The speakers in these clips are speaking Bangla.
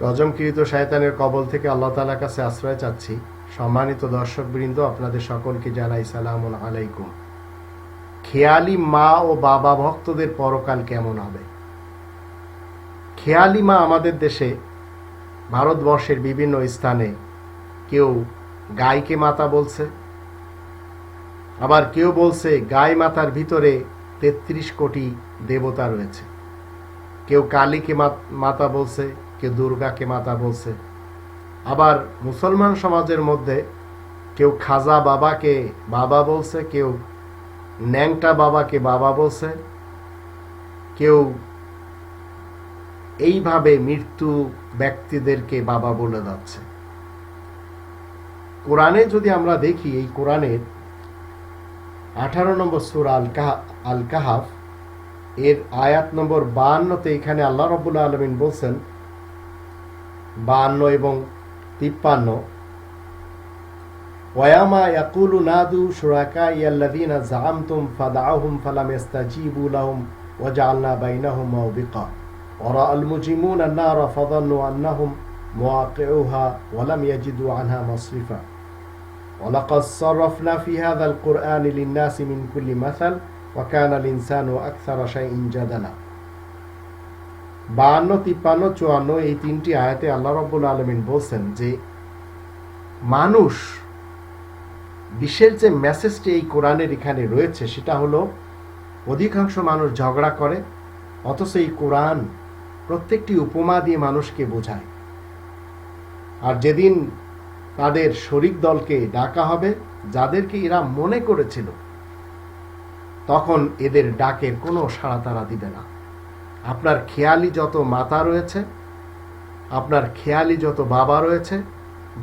রজমকৃত শায়তানের কবল থেকে আল্লাহ তালার কাছে আশ্রয় চাচ্ছি। সম্মানিত দর্শকবৃন্দ, আপনাদের সকলকে জানাই সালাম আলাইকুম। খেয়ালি মা ও বাবা ভক্তদের পরকাল কেমন হবে? খেয়ালি মা আমাদের দেশে ভারতবর্ষের বিভিন্ন স্থানে কেউ গাইকে মাতা বলছে, আবার কেউ বলছে গাই মাতার ভিতরে তেত্রিশ কোটি দেবতা রয়েছে। কেউ কালীকে মাত- মাতা বলছে কেউ দুর্গাকে মাতা বলছে। আবার মুসলমান সমাজের মধ্যে কেউ খাজা বাবাকে বাবা বলছে, কেউ ন্যাংটা বাবাকে বাবা বলছে, কেউ এইভাবে মৃত্যু ব্যক্তিদেরকে বাবা বলে যাচ্ছে। কোরআনে যদি আমরা দেখি, এই কোরআনের আঠারো নম্বর সুর আল কাহা আল কাহাফ এর আয়াত নম্বর বাহান্নতে এখানে আল্লাহ রবুল্লা আলমিন বলছেন বাহান্ন এবং তিপ্পান্ন ওয়ামা ইয়াকুলু নাদু শুরাকা ইয়াল্লাযীনা জাআমতুম ফাদআহুম ফালাম ইস্তাজিবু লাহুম ওয়াজআলনা বাইনাহুম মাওবিকা ورأى المجرمون النار فظنوا أنهم مواقعوها ولم يجدوا عنها مصرفا ولقد صرفنا في هذا القرآن للناس من كل مثل وكان الإنسان أكثر شيء جدلا বাহান্ন তিপ্পান্ন, চুয়ান্ন এই তিনটি আয়াতে আল্লাহ রব্বুল আলমিন বলছেন যে মানুষ বিশ্বের যে মেসেজটি এই কোরআনের এখানে রয়েছে সেটা হলো অধিকাংশ মানুষ ঝগড়া করে, অথচ এই কোরআন প্রত্যেকটি উপমা দিয়ে মানুষকে বোঝায়। আর যেদিন তাদের শরিক দলকে ডাকা হবে, যাদেরকে এরা মনে করেছিল, তখন এদের ডাকের কোনো সাড়া তারা দিবে না। আপনার খেয়ালি যত মাতা রয়েছে, আপনার খেয়ালি যত বাবা রয়েছে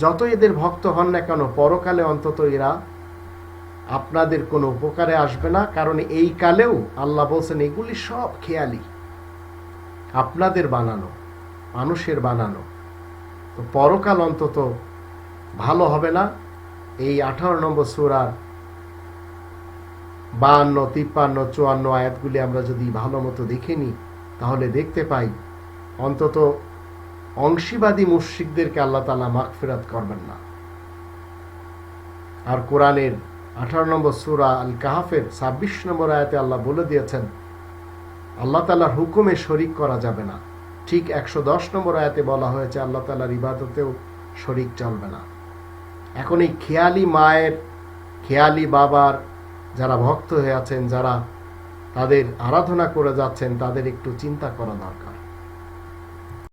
যত এদের ভক্ত হন না কেন, পরকালে অন্তত এরা আপনাদের কোনো উপকারে আসবে না, কারণ এই কালেও আল্লাহ বলছেন, এগুলি সব খেয়ালি। আপনাদের বানানো, মানুষের বানানো। তো পরকাল অন্তত ভালো হবে না। এই আঠারো নম্বর সুরার বাহান্ন, তিপ্পান্ন, চুয়ান্ন আয়াতগুলি আমরা যদি ভালো মতো দেখে নিই তাহলে দেখতে পাই অন্তত অংশীবাদী মুশ্রিকদেরকে আল্লাহ তালা মাগফিরাত করবেন না। আর কোরআনের আঠারো নম্বর সুরা আল কাহাফের ছাব্বিশ নম্বর আয়াতে আল্লাহ বলে দিয়েছেন, আল্লাহ তালার হুকুমে শরিক করা যাবে না। ঠিক একশো দশ নম্বর আয়াতে বলা হয়েছে, আল্লাহ তালার ইবাদতেও শরিক চলবে না। এখন এই খেয়ালি মায়ের, খেয়ালি বাবার যারা ভক্ত হয়ে আছেন, যারা তাদের আরাধনা করে যাচ্ছেন তাদের একটু চিন্তা করা দরকার।